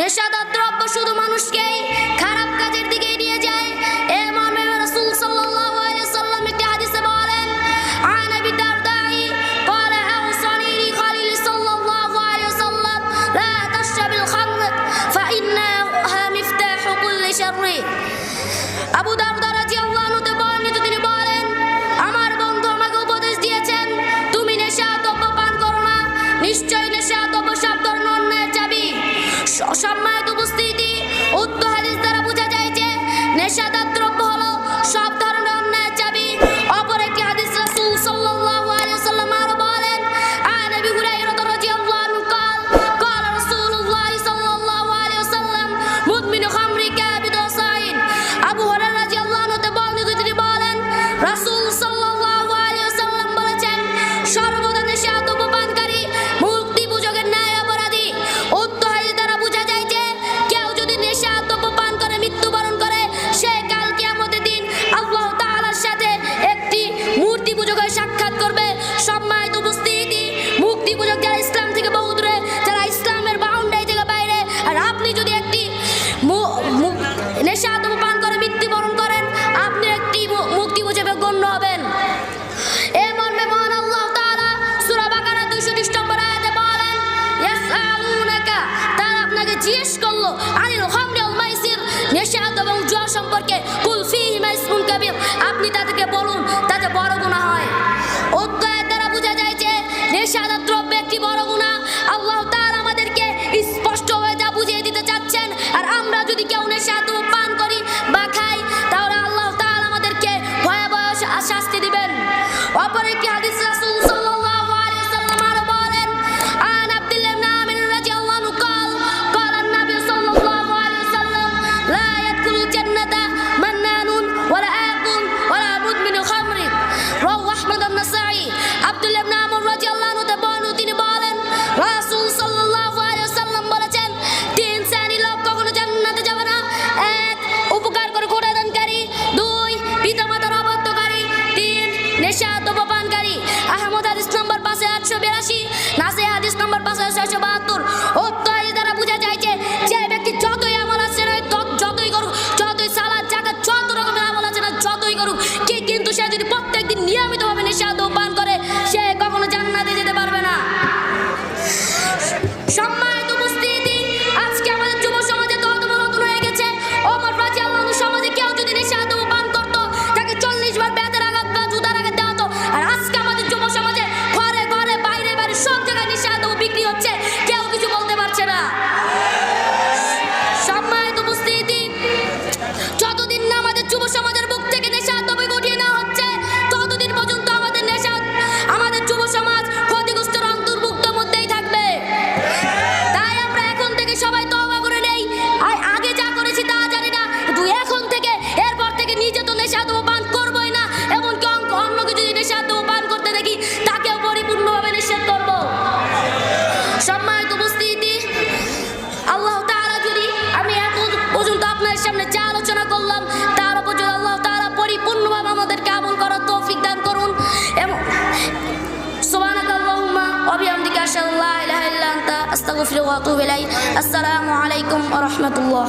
নেশাদার দ্রব্য শুধু মানুষকেই খারাপ কাজের দিকেই নিয়ে যায়। এ মর্মে রাসূল সাল্লাল্লাহু আলাইহি সাল্লাম একটি হাদিসে বলেন, আন আবি দারদাই قال اوصاني لي خليل صلى الله عليه وسلم لا تشرب الخمر فإنها مفتاح كل شر আবু পূজক যারা ইসলাম থেকে বহু দূরে, যারা ইসলামের বাউন্ডারি থেকে বাইরে, আর আপনি যদি একটি নেশা পান করে, মৃত্যুবরণ করেন, আপনি একটি মুক্তি হিসেবে গণ্য হবেন। জিজ্ঞেস করল সম্পর্কে আপনি তাদেরকে বলুন শাহাদাত দ্রব্য একটি বড় গুণা আল্লাহ তার আমাদেরকে স্পষ্ট হয়ে যা বুঝিয়ে দিতে চাচ্ছেন। আর আমরা যদি কেউ নেশাদ চারশো বাহাত্তর। অত্যায় দ্বারা বোঝা যায় যে যে ব্যক্তি যতই আমল আছে যতই করুক, যতই সালাদ জায়গা যত রকমের আমল আছে না, যতই করুক, কে কিন্তু সে যদি করলাম তার উপর যদি আল্লাহ তারা পরিপূর্ণভাবে আমাদেরকে আমল করার তৌফিক দান করুন। এবং আসসালামু আলাইকুম রহমতুল্লাহ।